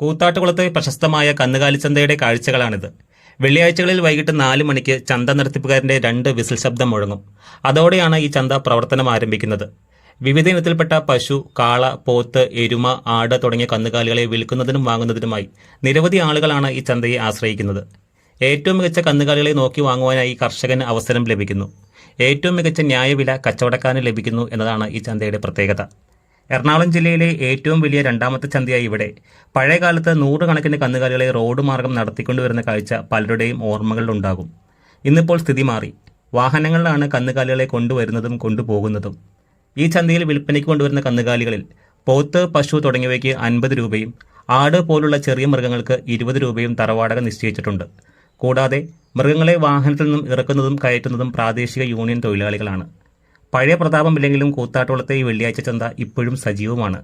കൂത്താട്ടുകുളത്തെ പ്രശസ്തമായ കന്നുകാലിച്ചന്തയുടെ കാഴ്ചകളാണിത്. വെള്ളിയാഴ്ചകളിൽ വൈകിട്ട് നാല് മണിക്ക് ചന്ത നടത്തിപ്പുകാരന്റെ രണ്ട് വിസിൽ ശബ്ദം മുഴങ്ങും. അതോടെയാണ് ഈ ചന്ത പ്രവർത്തനം ആരംഭിക്കുന്നത്. വിവിധ ഇനത്തിൽപ്പെട്ട പശു കാള പോത്ത് എരുമ ആട് തുടങ്ങിയ കന്നുകാലികളെ വിൽക്കുന്നതിനും വാങ്ങുന്നതിനുമായി നിരവധി ആളുകളാണ് ഈ ചന്തയെ ആശ്രയിക്കുന്നത്. ഏറ്റവും മികച്ച കന്നുകാലികളെ നോക്കി വാങ്ങുവാനായി കർഷകന് അവസരം ലഭിക്കുന്നു. ഏറ്റവും മികച്ച ന്യായവില കച്ചവടക്കാരന് ലഭിക്കുന്നു എന്നതാണ് ഈ ചന്തയുടെ പ്രത്യേകത. എറണാകുളം ജില്ലയിലെ ഏറ്റവും വലിയ രണ്ടാമത്തെ ചന്തയായി ഇവിടെ. പഴയകാലത്ത് നൂറുകണക്കിന് കന്നുകാലികളെ റോഡ് മാർഗം നടത്തിക്കൊണ്ടുവരുന്ന കാഴ്ച പലരുടെയും ഓർമ്മകളിലുണ്ടാകും. ഇന്നിപ്പോൾ സ്ഥിതി മാറി. വാഹനങ്ങളിലാണ് കന്നുകാലികളെ കൊണ്ടുവരുന്നതും കൊണ്ടുപോകുന്നതും. ഈ ചന്തയിൽ വിൽപ്പനയ്ക്ക് കൊണ്ടുവരുന്ന കന്നുകാലികളിൽ പോത്ത് പശു തുടങ്ങിയവയ്ക്ക് അൻപത് രൂപയും ആട് പോലുള്ള ചെറിയ മൃഗങ്ങൾക്ക് ഇരുപത് രൂപയും തറവാടക നിശ്ചയിച്ചിട്ടുണ്ട്. കൂടാതെ മൃഗങ്ങളെ വാഹനത്തിൽ നിന്നും ഇറക്കുന്നതും കയറ്റുന്നതും പ്രാദേശിക യൂണിയൻ തൊഴിലാളികളാണ്. പഴയ പ്രതാപമില്ലെങ്കിലും കൂത്താട്ടോളത്തെ ഈ വെള്ളിയാഴ്ച ചന്ത ഇപ്പോഴും സജീവമാണ്